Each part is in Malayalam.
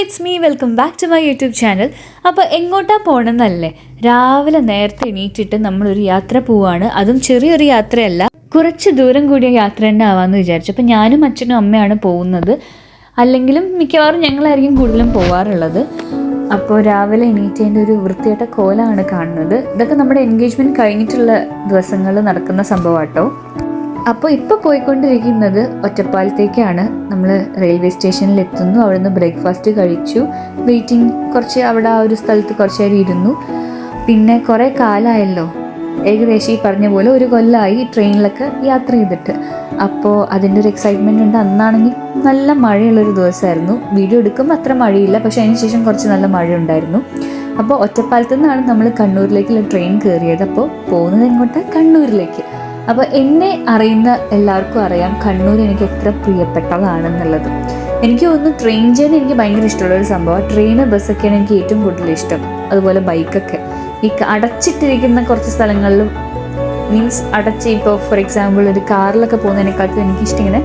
It's me welcome back to my YouTube channel അപ്പോൾ എങ്ങോട്ടാ പോകണമെന്നല്ലേ രാവിലെ നേരത്തെ എണീറ്റിട്ട് നമ്മളൊരു യാത്ര പോവാണ്. അതും ചെറിയൊരു യാത്രയല്ല. കുറച്ച് ദൂരം കൂടിയ യാത്ര തന്നെ ആവാമെന്ന് വിചാരിച്ചു. അപ്പോൾ ഞാനും അച്ഛനും അമ്മയാണ് പോകുന്നത്. അല്ലെങ്കിലും മിക്കവാറും ഞങ്ങളായിരിക്കും കൂടുതലും പോവാറുള്ളത്. അപ്പോൾ രാവിലെ എണീറ്റതിന്റെ ഒരു വൃത്തിയായിട്ട കോലമാണ് കാണുന്നത്. ഇതൊക്കെ നമ്മുടെ എൻഗേജ്മെന്റ് കഴിഞ്ഞിട്ടുള്ള ദിവസങ്ങളിൽ നടക്കുന്ന സംഭവമാട്ടോ. അപ്പോൾ ഇപ്പോൾ പോയിക്കൊണ്ടിരിക്കുന്നത് ഒറ്റപ്പാലത്തേക്കാണ്. നമ്മൾ റെയിൽവേ സ്റ്റേഷനിൽ എത്തുന്നു. അവിടെ നിന്ന് ബ്രേക്ക്ഫാസ്റ്റ് കഴിച്ചു. വെയിറ്റിംഗ് കുറച്ച് അവിടെ ആ ഒരു സ്ഥലത്ത് കുറച്ച് നേരം ഇരുന്നു. പിന്നെ കുറേ കാലമായല്ലോ. ഏകദേശം ഈ പറഞ്ഞ പോലെ ഒരു കൊല്ലമായി ട്രെയിനിലൊക്കെ യാത്ര ചെയ്തിട്ട്. അപ്പോൾ അതിന്റെ ഒരു എക്സൈറ്റ്മെന്റ് ഉണ്ട്. അന്നാണെങ്കിൽ നല്ല മഴയുള്ളൊരു ദിവസമായിരുന്നു. വീഡിയോ എടുക്കുമ്പോൾ അത്ര മഴയില്ല. പക്ഷേ അതിന് ശേഷം കുറച്ച് നല്ല മഴ ഉണ്ടായിരുന്നു അപ്പോൾ ഒറ്റപ്പാലത്തു നിന്നാണ് നമ്മൾ കണ്ണൂരിലേക്കുള്ള ട്രെയിൻ കയറിയത്. അപ്പോൾ പോകുന്നത് എങ്ങോട്ട്? കണ്ണൂരിലേക്ക്. അപ്പോൾ എന്നെ അറിയുന്ന എല്ലാവർക്കും അറിയാം കണ്ണൂർ എനിക്ക് എത്ര പ്രിയപ്പെട്ടതാണെന്നുള്ളത്. എനിക്ക് തോന്നുന്നു ട്രെയിൻ ജേർണി എനിക്ക് ഭയങ്കര ഇഷ്ടമുള്ള ഒരു സംഭവം ട്രെയിന് ബസ്സൊക്കെയാണ് എനിക്ക് ഏറ്റവും കൂടുതൽ ഇഷ്ടം. അതുപോലെ ബൈക്കൊക്കെ ഈ അടച്ചിട്ടിരിക്കുന്ന കുറച്ച് സ്ഥലങ്ങളിലും മീൻസ് അടച്ച് ഇപ്പോൾ ഫോർ എക്സാമ്പിൾ ഒരു കാറിലൊക്കെ പോകുന്നതിനെക്കാട്ടും എനിക്കിഷ്ടം ഇങ്ങനെ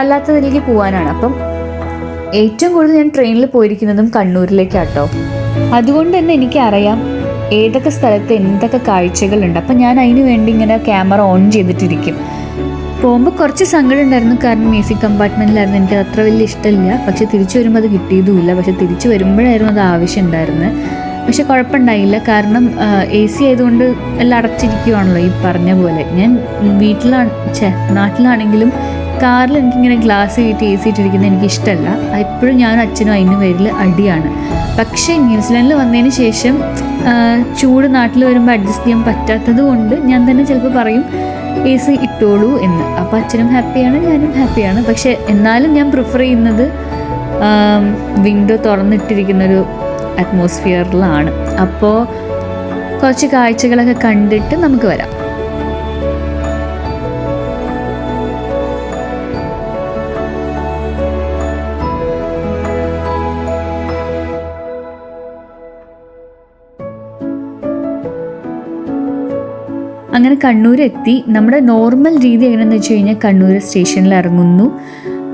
അല്ലാത്തതിലേക്ക് പോകാനാണ് അപ്പം ഏറ്റവും കൂടുതൽ ഞാൻ ട്രെയിനിൽ പോയിരിക്കുന്നതും കണ്ണൂരിലേക്കാട്ടോ. അതുകൊണ്ട് തന്നെ എനിക്കറിയാം ഏതൊക്കെ സ്ഥലത്ത് എന്തൊക്കെ കാഴ്ചകളുണ്ട്? അപ്പം ഞാൻ അതിന് വേണ്ടി ഇങ്ങനെ ക്യാമറ ഓൺ ചെയ്തിട്ടിരിക്കും. പോകുമ്പോൾ കുറച്ച് സങ്കടം ഉണ്ടായിരുന്നു കാരണം സി കമ്പാർട്ട്മെന്റിലായിരുന്നു എനിക്ക് അത്ര വലിയ ഇഷ്ടമില്ല. പക്ഷെ തിരിച്ചു വരുമ്പോൾ അത് കിട്ടിയതുമില്ല. പക്ഷെ തിരിച്ചു വരുമ്പോഴായിരുന്നു അത് ആവശ്യം ഉണ്ടായിരുന്നത് പക്ഷെ കുഴപ്പമുണ്ടായില്ല. കാരണം എ സി ആയതുകൊണ്ട് എല്ലാം അടച്ചിരിക്കുവാണല്ലോ ഈ പറഞ്ഞ പോലെ. ഞാൻ വീട്ടിലാണ് ഛേ നാട്ടിലാണെങ്കിലും കാറിൽ എനിക്കിങ്ങനെ ഗ്ലാസ് കയറ്റി എ സി ഇട്ടിരിക്കുന്നത് എനിക്ക് ഇഷ്ടമല്ല എപ്പോഴും ഞാനും അച്ഛനും അതിന് പേരിൽ അടിയാണ്. പക്ഷേ ന്യൂസിലാൻഡിൽ വന്നതിന് ശേഷം ചൂട് നാട്ടിൽ വരുമ്പോൾ അഡ്ജസ്റ്റ് ചെയ്യാൻ പറ്റാത്തത് കൊണ്ട് ഞാൻ തന്നെ ചിലപ്പോൾ പറയും എ സി ഇട്ടോളൂ എന്ന്. അപ്പോൾ അച്ഛനും ഹാപ്പിയാണ് ഞാനും ഹാപ്പിയാണ് പക്ഷേ എന്നാലും ഞാൻ പ്രിഫർ ചെയ്യുന്നത് വിൻഡോ തുറന്നിട്ടിരിക്കുന്നൊരു അറ്റ്മോസ്ഫിയറിലാണ് അപ്പോൾ കുറച്ച് കാഴ്ചകളൊക്കെ കണ്ടിട്ട് നമുക്ക് വരാം. അങ്ങനെ കണ്ണൂർ എത്തി നമ്മുടെ നോർമൽ രീതി എങ്ങനെയാണെന്ന് വെച്ച് കഴിഞ്ഞാൽ കണ്ണൂർ സ്റ്റേഷനിൽ ഇറങ്ങുന്നു.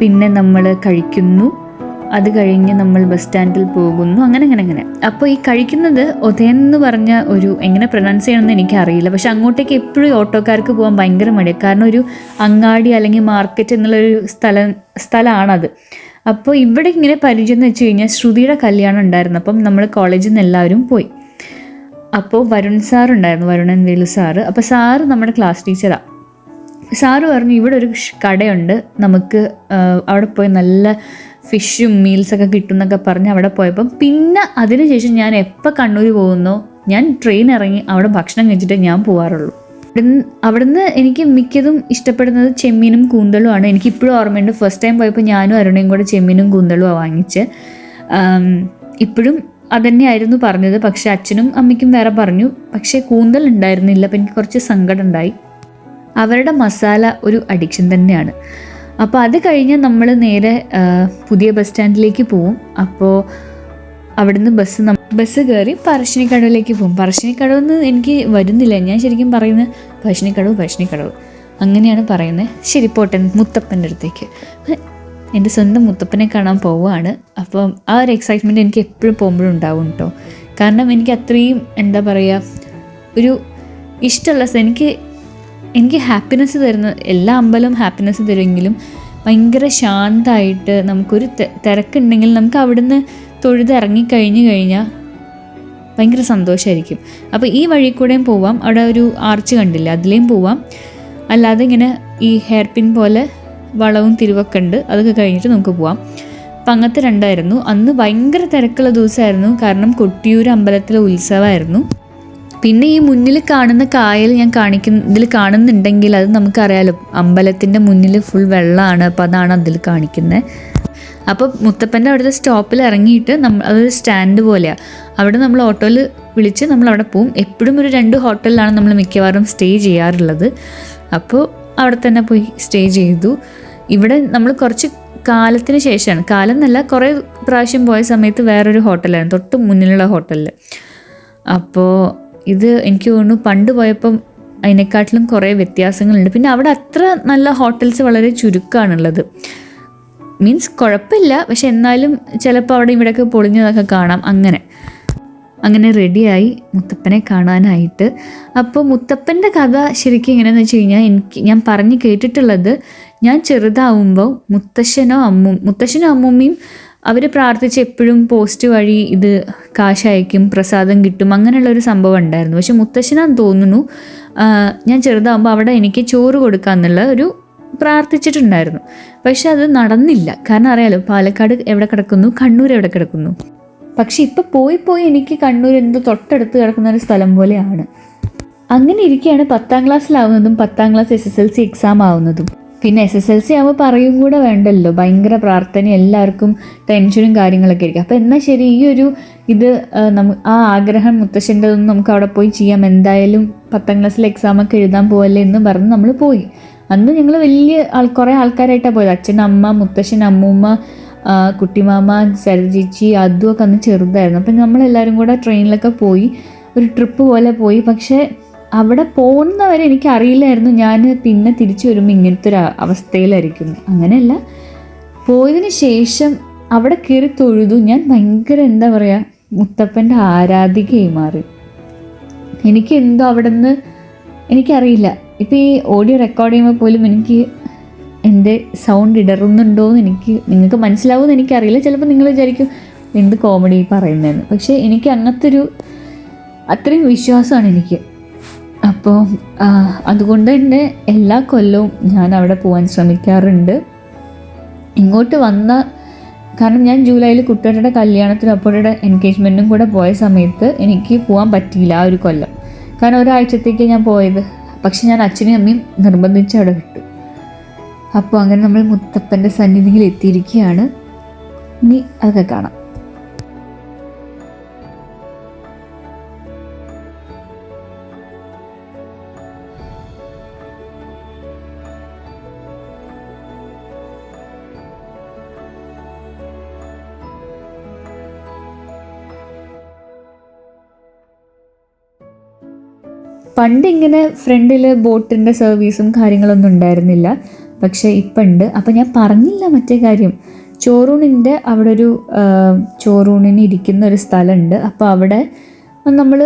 പിന്നെ നമ്മൾ കഴിക്കുന്നു. അത് കഴിഞ്ഞ് നമ്മൾ ബസ് സ്റ്റാൻഡിൽ പോകുന്നു. അങ്ങനെ അങ്ങനെ അങ്ങനെ. അപ്പോൾ ഈ കഴിക്കുന്നത് ഒതേൻ എന്ന് പറഞ്ഞ ഒരു എങ്ങനെ പ്രൊനൗൺസ് ചെയ്യണമെന്ന് എനിക്കറിയില്ല. പക്ഷെ അങ്ങോട്ടേക്ക് എപ്പോഴും ഓട്ടോക്കാർക്ക് പോകാൻ ഭയങ്കര മടിയാണ്. കാരണം ഒരു അങ്ങാടി അല്ലെങ്കിൽ മാർക്കറ്റ് എന്നുള്ളൊരു സ്ഥലം സ്ഥലമാണത്. അപ്പോൾ ഇവിടെ ഇങ്ങനെ പരിചയം എന്ന് വെച്ച് കഴിഞ്ഞാൽ ശ്രുതിയുടെ കല്യാണം ഉണ്ടായിരുന്നു. അപ്പം നമ്മൾ കോളേജിൽ നിന്ന് എല്ലാവരും പോയി. അപ്പോൾ വരുൺ സാർ ഉണ്ടായിരുന്നു വരുണൻ വേലു സാറ് അപ്പോൾ സാറ് നമ്മുടെ ക്ലാസ് ടീച്ചറാണ് സാറ് പറഞ്ഞു ഇവിടെ ഒരു കടയുണ്ട്. നമുക്ക് അവിടെ പോയി നല്ല ഫിഷും മീൽസൊക്കെ കിട്ടും എന്നൊക്കെ പറഞ്ഞ് അവിടെ പോയപ്പം പിന്നെ അതിനുശേഷം ഞാൻ എപ്പോൾ കണ്ണൂർ പോകുന്നോ ഞാൻ ട്രെയിൻ ഇറങ്ങി അവിടെ ഭക്ഷണം കഴിച്ചിട്ട് ഞാൻ പോകാറുള്ളൂ അവിടുന്ന് അവിടുന്ന് എനിക്ക് മിക്കതും ഇഷ്ടപ്പെടുന്നത് ചെമ്മീനും കൂന്തളുമാണ് എനിക്ക് ഇപ്പോഴും ഓർമ്മയുണ്ട്. ഫസ്റ്റ് ടൈം പോയപ്പോൾ ഞാനും അരുണയും കൂടെ ചെമ്മീനും കൂന്തളുമാണ് വാങ്ങിച്ച്. ഇപ്പോഴും അതന്നെയായിരുന്നു പറഞ്ഞത്. പക്ഷെ അച്ഛനും അമ്മയ്ക്കും വേറെ പറഞ്ഞു. പക്ഷേ കൂന്തൽ ഉണ്ടായിരുന്നില്ല. അപ്പം എനിക്ക് കുറച്ച് സങ്കടം ഉണ്ടായി അവരുടെ മസാല ഒരു അഡിക്ഷൻ തന്നെയാണ്. അപ്പോൾ അത് കഴിഞ്ഞ് നമ്മൾ നേരെ പുതിയ ബസ് സ്റ്റാൻഡിലേക്ക് പോവും. അപ്പോൾ അവിടുന്ന് ബസ് ബസ് കയറി പറശ്ശിനിക്കടവിലേക്ക് പോകും പറശ്ശിനിക്കടവ് എന്ന് എനിക്ക് വരുന്നില്ല. ഞാൻ ശരിക്കും പറയുന്നത് പറശ്ശിനിക്കടവ് പറശ്ശിനിക്കടവ്. അങ്ങനെയാണ് പറയുന്നത്. ശരി പോട്ടൻ മുത്തപ്പന്റെ അടുത്തേക്ക്. എന്റെ സ്വന്തം മുത്തപ്പനെ കാണാൻ പോവുകയാണ്. അപ്പം ആ ഒരു എക്സൈറ്റ്മെന്റ് എനിക്ക് എപ്പോഴും പോകുമ്പോഴും ഉണ്ടാവും കേട്ടോ കാരണം എനിക്ക് അത്രയും എന്താ പറയുക ഒരു ഇഷ്ടമുള്ള എനിക്ക് എനിക്ക് ഹാപ്പിനെസ് തരുന്ന എല്ലാ അമ്പലവും ഹാപ്പിനെസ് തരുമെങ്കിലും ഭയങ്കര ശാന്തമായിട്ട് നമുക്കൊരു തിരക്കുണ്ടെങ്കിൽ നമുക്ക് അവിടുന്ന് തൊഴുത് ഇറങ്ങിക്കഴിഞ്ഞു കഴിഞ്ഞാൽ ഭയങ്കര സന്തോഷമായിരിക്കും അപ്പോൾ ഈ വഴി കൂടെയും പോവാം. അവിടെ ഒരു ആർച്ച് കണ്ടില്ല അതിലേയും പോവാം. അല്ലാതെ ഇങ്ങനെ ഈ ഹെയർ പിൻ പോലെ വളവും തിരിവൊക്കെ ഉണ്ട്. അതൊക്കെ കഴിഞ്ഞിട്ട് നമുക്ക് പോവാം. അപ്പം അങ്ങനത്തെ രണ്ടായിരുന്നു. അന്ന് ഭയങ്കര തിരക്കുള്ള ദിവസമായിരുന്നു. കാരണം കൊട്ടിയൂർ അമ്പലത്തിലെ ഉത്സവമായിരുന്നു. പിന്നെ ഈ മുന്നിൽ കാണുന്ന കായൽ ഞാൻ കാണിക്കുന്ന ഇതിൽ കാണുന്നുണ്ടെങ്കിൽ അത് നമുക്കറിയാലോ. അമ്പലത്തിന്റെ മുന്നിൽ ഫുൾ വെള്ളമാണ്. അപ്പോൾ അതാണ് അതിൽ കാണിക്കുന്നത്. അപ്പോൾ മുത്തപ്പന്റെ അവിടുത്തെ സ്റ്റോപ്പിൽ ഇറങ്ങിയിട്ട് നമ്മൾ അതൊരു സ്റ്റാൻഡ് പോലെയാണ് അവിടെ നമ്മൾ ഓട്ടോയിൽ വിളിച്ച് നമ്മൾ അവിടെ പോവും. എപ്പോഴും ഒരു രണ്ട് ഹോട്ടലിലാണ് നമ്മൾ മിക്കവാറും സ്റ്റേ ചെയ്യാറുള്ളത്. അപ്പോൾ അവിടെ തന്നെ പോയി സ്റ്റേ ചെയ്തു. ഇവിടെ നമ്മൾ കുറച്ച് കാലത്തിന് ശേഷമാണ്. കാലം എന്നല്ല കുറേ പ്രാവശ്യം പോയ സമയത്ത് വേറൊരു ഹോട്ടലായിരുന്നു. തൊട്ട് മുന്നിലുള്ള ഹോട്ടലിൽ അപ്പോൾ ഇത് എനിക്ക് തോന്നുന്നു പണ്ട് പോയപ്പം അതിനെക്കാട്ടിലും കുറേ വ്യത്യാസങ്ങളുണ്ട്. പിന്നെ അവിടെ അത്ര നല്ല ഹോട്ടൽസ് വളരെ ചുരുക്കമാണുള്ളത് മീൻസ് കുഴപ്പമില്ല. പക്ഷെ എന്നാലും ചിലപ്പോൾ അവിടെ ഇവിടെയൊക്കെ പൊളിഞ്ഞതൊക്കെ കാണാം. അങ്ങനെ. അങ്ങനെ റെഡിയായി മുത്തപ്പനെ കാണാനായിട്ട്. അപ്പോൾ മുത്തപ്പന്റെ കഥ ശരിക്കും എങ്ങനെയാണെന്ന് വെച്ച് കഴിഞ്ഞാൽ എനിക്ക് ഞാൻ പറഞ്ഞ് കേട്ടിട്ടുള്ളത് ഞാൻ ചെറുതാവുമ്പോൾ മുത്തശ്ശനോ അമ്മും മുത്തശ്ശനോ അമ്മൂമ്മയും അവർ പ്രാർത്ഥിച്ച് എപ്പോഴും പോസ്റ്റ് വഴി ഇത് കാശ് അയക്കും പ്രസാദം കിട്ടും അങ്ങനെയുള്ള ഒരു സംഭവം ഉണ്ടായിരുന്നു. പക്ഷെ മുത്തശ്ശനാന്ന് തോന്നുന്നു ഞാൻ ചെറുതാവുമ്പോൾ അവിടെ എനിക്ക് ചോറ് കൊടുക്കാന്നുള്ള ഒരു പ്രാർത്ഥിച്ചിട്ടുണ്ടായിരുന്നു. പക്ഷെ അത് നടന്നില്ല. കാരണം അറിയാലോ പാലക്കാട് എവിടെ കിടക്കുന്നു കണ്ണൂർ എവിടെ കിടക്കുന്നു? പക്ഷെ ഇപ്പം പോയി പോയി എനിക്ക് കണ്ണൂർ എന്തോ തൊട്ടടുത്ത് കിടക്കുന്ന ഒരു സ്ഥലം പോലെയാണ്. അങ്ങനെ ഇരിക്കുകയാണ് പത്താം ക്ലാസ്സിലാവുന്നതും പത്താം class S S L C exam ആവുന്നതും. പിന്നെ എസ് എസ് എൽ സി ആവുമ്പോൾ പറയും കൂടെ വേണ്ടല്ലോ ഭയങ്കര പ്രാർത്ഥന എല്ലാവർക്കും ടെൻഷനും കാര്യങ്ങളൊക്കെ ആയിരിക്കും. അപ്പോൾ എന്നാൽ ശരി ഈ ഒരു ഇത് ആ, ആഗ്രഹം മുത്തശ്ശന്റെതൊന്നും നമുക്ക് അവിടെ പോയി ചെയ്യാം. എന്തായാലും പത്താം ക്ലാസ്സിലെ എക്സാമൊക്കെ എഴുതാൻ പോകല്ലേ എന്ന് പറഞ്ഞ് നമ്മൾ പോയി. അന്ന് ഞങ്ങൾ വലിയ ആൾ കുറേ ആൾക്കാരായിട്ടാണ് പോയത്. അച്ഛൻ അമ്മ മുത്തശ്ശൻ അമ്മൂമ്മ കുട്ടിമാമ സരചേച്ചി അതും ഒക്കെ അന്ന് ചെറുതായിരുന്നു. അപ്പം നമ്മളെല്ലാവരും കൂടെ ട്രെയിനിലൊക്കെ പോയി ഒരു ട്രിപ്പ് പോലെ പോയി. പക്ഷേ അവിടെ പോകുന്നവരെ എനിക്ക് അറിയില്ലായിരുന്നു. ഞാൻ പിന്നെ തിരിച്ചു വരുമ്പോൾ ഇങ്ങനത്തെ ഒരു അവസ്ഥയിലായിരിക്കും. അങ്ങനെയല്ല. പോയതിന് ശേഷം അവിടെ കയറി തൊഴുതു. ഞാൻ ഭയങ്കര എന്താ പറയുക മുത്തപ്പന്റെ ആരാധികയായി മാറി. എനിക്ക് എന്തോ അവിടെ നിന്ന് എനിക്കറിയില്ല. ഇപ്പോൾ ഈ ഓഡിയോ റെക്കോർഡ് ചെയ്യുമ്പോൾ പോലും എനിക്ക് എന്റെ സൗണ്ട് ഇടറുന്നുണ്ടോ എന്ന് എനിക്ക് നിങ്ങൾക്ക് മനസ്സിലാവുമെന്ന് എനിക്കറിയില്ല. ചിലപ്പോൾ നിങ്ങൾ വിചാരിക്കും എന്ത് കോമഡി പറയുന്നതെന്ന് പക്ഷേ എനിക്ക് അങ്ങനത്തെ ഒരു അത്രയും വിശ്വാസമാണ് എനിക്ക്. അപ്പോൾ അതുകൊണ്ട് തന്നെ എല്ലാ കൊല്ലവും ഞാൻ അവിടെ പോകാൻ ശ്രമിക്കാറുണ്ട്. ഇങ്ങോട്ട് വന്ന കാരണം ഞാൻ ജൂലൈയിൽ കുട്ടികളുടെ കല്യാണത്തിനും അപ്പോഴുടെ എൻഗേജ്മെന്റും കൂടെ പോയ സമയത്ത് എനിക്ക് പോകാൻ പറ്റിയില്ല ആ ഒരു കൊല്ലം. കാരണം ഒരാഴ്ചത്തേക്ക് ഞാൻ പോയത്. പക്ഷെ ഞാൻ അച്ഛനെയും അമ്മയും നിർബന്ധിച്ച് അവിടെ വിട്ടു. അപ്പോൾ അങ്ങനെ നമ്മൾ മുത്തപ്പന്റെ സന്നിധിയിൽ എത്തിയിരിക്കുകയാണ്. ഇനി അതൊക്കെ കാണാം. പണ്ടിങ്ങനെ ഫ്രണ്ടിൽ ബോട്ടിന്റെ സർവീസും കാര്യങ്ങളൊന്നും ഉണ്ടായിരുന്നില്ല. പക്ഷേ ഇപ്പം ഉണ്ട് അപ്പം ഞാൻ പറഞ്ഞില്ല മറ്റേ കാര്യം. ചോറൂണിന്റെ അവിടെ ഒരു ചോറൂണിന് ഇരിക്കുന്ന ഒരു സ്ഥലമുണ്ട് അപ്പോൾ അവിടെ നമ്മൾ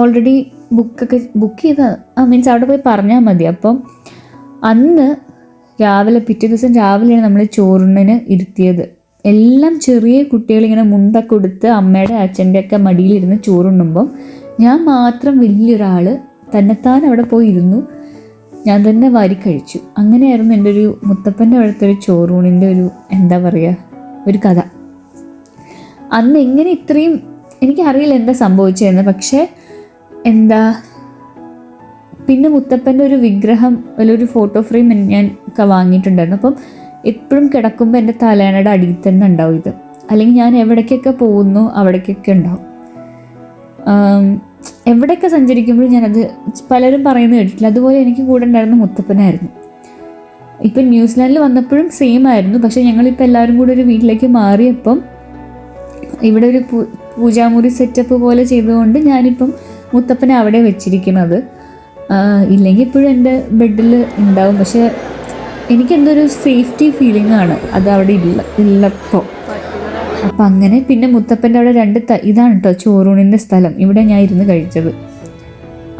ഓൾറെഡി ബുക്കൊക്കെ ബുക്ക് ചെയ്ത മീൻസ് അവിടെ പോയി പറഞ്ഞാൽ മതി. അപ്പം അന്ന് രാവിലെ പിറ്റേ ദിവസം രാവിലെയാണ് നമ്മൾ ചോറുണ്ണിന് ഇരുത്തിയത്. എല്ലാം ചെറിയ കുട്ടികളിങ്ങനെ മുണ്ടൊക്കെ കൊടുത്ത് അമ്മയുടെ അച്ഛന്റെ ഒക്കെ മടിയിലിരുന്ന് ചോറുണ്ണുമ്പം ഞാൻ മാത്രം വലിയൊരാൾ തന്നെത്താൻ അവിടെ പോയി ഇരുന്നു ഞാൻ തന്നെ വാരി കഴിച്ചു. അങ്ങനെയായിരുന്നു എന്റെ ഒരു മുത്തപ്പന്റെ അടുത്തൊരു ചോറൂണിന്റെ ഒരു എന്താ പറയുക ഒരു കഥ. അന്ന് എങ്ങനെ ഇത്രയും എനിക്കറിയില്ല എന്താ സംഭവിച്ചതെന്ന് പക്ഷേ എന്താ പിന്നെ മുത്തപ്പന്റെ ഒരു വിഗ്രഹം ഒരു ഫോട്ടോ ഫ്രെയിം ഞാൻ വാങ്ങിയിട്ടുണ്ടായിരുന്നു. അപ്പം എപ്പോഴും കിടക്കുമ്പോൾ എന്റെ തലേണയുടെ അടിയിൽ തന്നെ ഉണ്ടാവും ഇത്. അല്ലെങ്കിൽ ഞാൻ എവിടേക്കൊക്കെ പോകുന്നു അവിടേക്കൊക്കെ ഉണ്ടാവും. എവിടെയൊക്കെ സഞ്ചരിക്കുമ്പോഴും ഞാനത് പലരും പറയുന്നത് കേട്ടിട്ടില്ല. അതുപോലെ എനിക്ക് കൂടെ ഉണ്ടായിരുന്ന മുത്തപ്പനായിരുന്നു. ഇപ്പം ന്യൂസിലാൻഡിൽ വന്നപ്പോഴും സെയിം ആയിരുന്നു. പക്ഷേ ഞങ്ങളിപ്പോൾ എല്ലാവരും കൂടെ ഒരു വീട്ടിലേക്ക് മാറിയപ്പം ഇവിടെ ഒരു പൂജാമുറി സെറ്റപ്പ് പോലെ ചെയ്തുകൊണ്ട് ഞാനിപ്പം മുത്തപ്പനെ അവിടെ വെച്ചിരിക്കുന്നത്. ഇല്ലെങ്കിൽ ഇപ്പോഴും എന്റെ ബെഡിൽ ഉണ്ടാവും. പക്ഷേ എനിക്കെന്തോ ഒരു സേഫ്റ്റി ഫീലിംഗ് ആണ് അത് അവിടെ ഇല്ല ഉള്ളപ്പോൾ അപ്പം അങ്ങനെ പിന്നെ മുത്തപ്പന്റെ അവിടെ രണ്ട് ത ഇതാണ് കേട്ടോ ചോറൂണിന്റെ സ്ഥലം. ഇവിടെ ഞാൻ ഇരുന്ന് കഴിച്ചത്.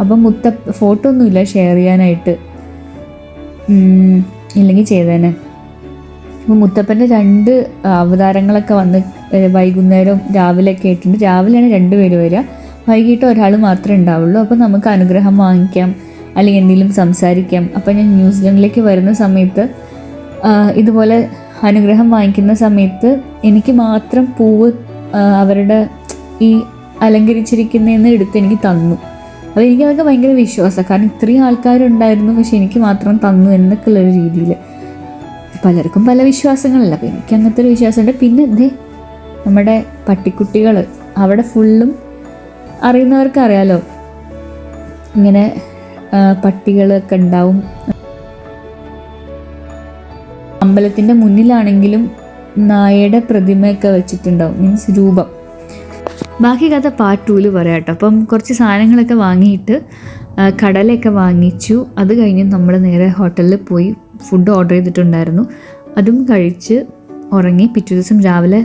അപ്പം മുത്ത ഫോട്ടോ ഒന്നുമില്ല ഷെയർ ചെയ്യാനായിട്ട്. ഇല്ലെങ്കിൽ ചെയ്തേനെ. അപ്പോൾ മുത്തപ്പന്റെ രണ്ട് അവതാരങ്ങളൊക്കെ വന്ന് വൈകുന്നേരം രാവിലെ ഒക്കെ ആയിട്ടുണ്ട്. രാവിലെയാണ് രണ്ടുപേര് വരിക. വൈകിട്ട് ഒരാൾ മാത്രമേ ഉണ്ടാവുള്ളൂ. അപ്പോൾ നമുക്ക് അനുഗ്രഹം വാങ്ങിക്കാം. അല്ലെങ്കിൽ എന്തെങ്കിലും സംസാരിക്കാം. അപ്പോൾ ഞാൻ ന്യൂസിലൻഡിലേക്ക് വരുന്ന സമയത്ത് ഇതുപോലെ അനുഗ്രഹം വാങ്ങിക്കുന്ന സമയത്ത് എനിക്ക് മാത്രം പൂവ് അവരുടെ ഈ അലങ്കരിച്ചിരിക്കുന്നതെന്ന് എടുത്ത് എനിക്ക് തന്നു. അപ്പോൾ എനിക്ക് അതൊക്കെ ഭയങ്കര വിശ്വാസമാണ് കാരണം ഇത്രയും ആൾക്കാരുണ്ടായിരുന്നു പക്ഷെ എനിക്ക് മാത്രം തന്നു എന്നൊക്കെയുള്ളൊരു രീതിയിൽ പലർക്കും പല വിശ്വാസങ്ങളല്ല അപ്പോൾ എനിക്ക് അങ്ങനത്തെ ഒരു വിശ്വാസമുണ്ട്. പിന്നെ ദേ നമ്മുടെ പട്ടിക്കുട്ടികൾ അവിടെ ഫുള്ളും അറിയുന്നവർക്ക് അറിയാലോ ഇങ്ങനെ പട്ടികളൊക്കെ ഉണ്ടാവും. അമ്പലത്തിന്റെ മുന്നിലാണെങ്കിലും നായയുടെ പ്രതിമയൊക്കെ വെച്ചിട്ടുണ്ടാവും. മീൻസ് രൂപം. ബാക്കി കഥ പാർട്ട് ടൂവിൽ പറയാം കേട്ടോ അപ്പം കുറച്ച് സാധനങ്ങളൊക്കെ വാങ്ങിയിട്ട് കടലൊക്കെ വാങ്ങിച്ചു. അത് കഴിഞ്ഞ് നമ്മൾ നേരെ ഹോട്ടലിൽ പോയി ഫുഡ് ഓർഡർ ചെയ്തിട്ടുണ്ടായിരുന്നു. അതും കഴിച്ച് ഉറങ്ങി പിറ്റേ ദിവസം രാവിലെ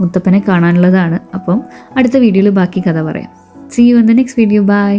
മുത്തപ്പനെ കാണാനുള്ളതാണ്. അപ്പം അടുത്ത വീഡിയോയിൽ ബാക്കി കഥ പറയാം. See you in the next video bye